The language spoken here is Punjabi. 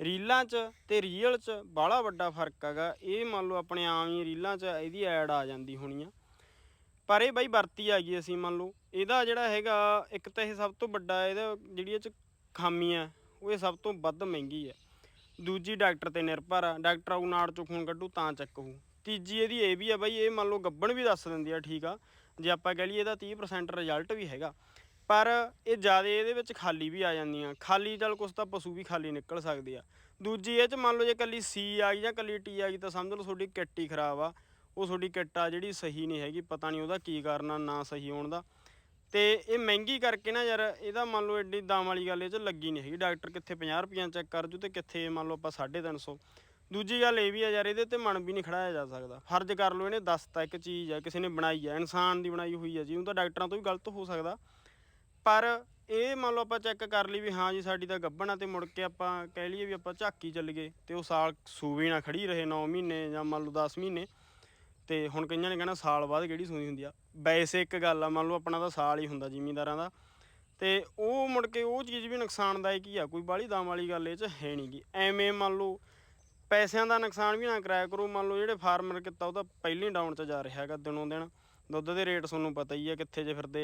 ਰੀਲਾਂ 'ਚ ਤੇ ਰੀਅਲ 'ਚ ਬਾਹਲਾ ਵੱਡਾ ਫ਼ਰਕ ਹੈਗਾ। ਇਹ ਮੰਨ ਲਓ ਆਪਣੇ ਆਮ ਹੀ ਰੀਲਾਂ 'ਚ ਇਹਦੀ ਐਡ ਆ ਜਾਂਦੀ ਹੋਣੀ ਆ। ਪਰ ਇਹ ਬਾਈ ਵਰਤੀ ਆ ਗਈ ਅਸੀਂ ਮੰਨ ਲਓ। ਇਹਦਾ ਜਿਹੜਾ ਹੈਗਾ, ਇੱਕ ਤਾਂ ਇਹ ਸਭ ਤੋਂ ਵੱਡਾ ਇਹਦਾ ਜਿਹੜੀ ਇਹ 'ਚ ਖਾਮੀ ਆ, ਉਹ ਇਹ ਸਭ ਤੋਂ ਵੱਧ ਮਹਿੰਗੀ ਆ। ਦੂਜੀ ਡਾਕਟਰ ਤੇ ਨਿਰਭਰ ਆ। ਡਾਕਟਰ ਆਉ ਨਾੜ ਚੋਂ ਖੂਨ ਕੱਢੂ, ਤਾਂ ਚੈੱਕ ਤੀਜੀ ਇਹਦੀ ਇਹ ਵੀ ਆ ਬਾਈ, ਇਹ ਮੰਨ ਲਓ ਗੱਬਣ ਵੀ ਦੱਸ ਦਿੰਦੀ ਆ, ਠੀਕ ਆ। ਜੇ ਆਪਾਂ ਕਹਿ ਲਈਏ ਇਹਦਾ 30% ਰਿਜ਼ਲਟ ਵੀ ਹੈਗਾ। ਪਰ ਇਹ ਜ਼ਿਆਦਾ ਇਹਦੇ ਵਿੱਚ ਖਾਲੀ ਵੀ ਆ ਜਾਂਦੀਆਂ। ਖਾਲੀ ਚੱਲ ਕੁਛ ਤਾਂ ਪਸ਼ੂ ਵੀ ਖਾਲੀ ਨਿਕਲ ਸਕਦੇ ਆ। ਦੂਜੀ ਇਹ ਚ ਮੰਨ ਲਓ ਜੇ ਕੱਲੀ ਸੀ ਆ ਗਈ ਜਾਂ ਕੱਲੀ ਟੀ ਆ ਗਈ ਤਾਂ ਸਮਝ ਲਓ ਤੁਹਾਡੀ ਕਿੱਟ ਹੀ ਖਰਾਬ ਆ। ਉਹ ਤੁਹਾਡੀ ਕਿੱਟ ਆ ਜਿਹੜੀ ਸਹੀ ਨਹੀਂ ਹੈਗੀ, ਪਤਾ ਨਹੀਂ ਉਹਦਾ ਕੀ ਕਾਰਨ ਆ, ਨਾ ਸਹੀ ਹੋਣ ਦਾ। ਤੇ ਇਹ ਮਹਿੰਗੀ ਕਰਕੇ ਨਾ ਯਾਰ, ਇਹਦਾ ਮੰਨ ਲਓ ਐਡੀ ਦਾਮ ਵਾਲੀ ਗੱਲ ਇਹ ਚ ਲੱਗੀ ਨਹੀਂ ਹੈਗੀ। ਡਾਕਟਰ ਕਿੱਥੇ 50 ਰੁਪਈਆ ਚੈੱਕ ਕਰ ਜੂ ਤੇ ਕਿੱਥੇ ਮੰਨ ਲਓ ਆਪਾਂ 350 ਦੂਜੀ ਗੱਲ ਇਹ ਵੀ ਆ ਯਾਰ, ਇਹਦੇ ਤੇ ਮਨ ਵੀ ਨਹੀਂ ਖੜਾਇਆ ਜਾ ਸਕਦਾ। ਫਰਜ਼ ਕਰ ਲਓ ਇਹਨੇ ਦੱਸਤਾ ਇੱਕ ਚੀਜ਼ ਆ, ਕਿਸੇ ਨੇ ਬਣਾਈ ਆ, ਇਨਸਾਨ ਦੀ ਬਣਾਈ ਹੋਈ ਆ ਜੀ ਉਹ ਤਾਂ ਡਾਕਟਰਾਂ ਤੋਂ ਵੀ ਗਲਤ ਹੋ ਸਕਦਾ। ਪਰ ਇਹ ਮੰਨ ਲਓ ਆਪਾਂ ਚੈੱਕ ਕਰ ਲਈ ਵੀ ਹਾਂ ਜੀ ਸਾਡੀ ਤਾਂ ਗੱਭਣ ਆ ਤੇ ਮੁੜ ਕੇ ਆਪਾਂ ਕਹਿ ਲਈਏ ਵੀ ਆਪਾਂ ਝਾਕੀ ਚੱਲ ਗਏ ਤੇ ਉਹ ਸਾਲ ਸੂਵੀ ਨਾ ਖੜੀ ਰਹੇ 9 ਮਹੀਨੇ ਜਾਂ ਮੰਨ ਲਓ 10 ਮਹੀਨੇ ਤੇ ਹੁਣ ਕਈਆਂ ਨੇ ਕਹਿਣਾ ਸਾਲ ਬਾਅਦ ਕਿਹੜੀ ਸੂਈ ਹੁੰਦੀ ਆ। ਵੈਸੇ ਇੱਕ ਗੱਲ ਆ, ਮੰਨ ਲਓ ਆਪਣਾ ਤਾਂ ਸਾਲ ਹੀ ਹੁੰਦਾ ਜ਼ਿਮੀਂਦਾਰਾਂ ਦਾ ਤੇ ਉਹ ਮੁੜ ਕੇ ਉਹ ਚੀਜ਼ ਵੀ ਨੁਕਸਾਨਦਾਇਕ ਹੀ ਆ, ਕੋਈ ਬਾਹਲੀ ਦਾਮ ਵਾਲੀ ਗੱਲ ਇਹ ਚ ਹੈ ਨਹੀਂਗੀ ਐਵੇਂ ਮੰਨ ਲਓ ਪੈਸਿਆਂ ਦਾ ਨੁਕਸਾਨ ਵੀ ਨਾ ਕਰਾਇਆ ਕਰੋ, ਮੰਨ ਲਓ ਜਿਹੜੇ ਫਾਰਮਰ ਕੀਤਾ ਉਹ ਤਾਂ ਪਹਿਲਾਂ ਹੀ ਡਾਊਨ 'ਚ ਜਾ ਰਿਹਾ ਹੈਗਾ ਦਿਨੋਂ ਦਿਨ। ਦੁੱਧ ਦੇ ਰੇਟ ਤੁਹਾਨੂੰ ਪਤਾ ਹੀ ਆ ਕਿੱਥੇ ਜੇ ਫਿਰਦੇ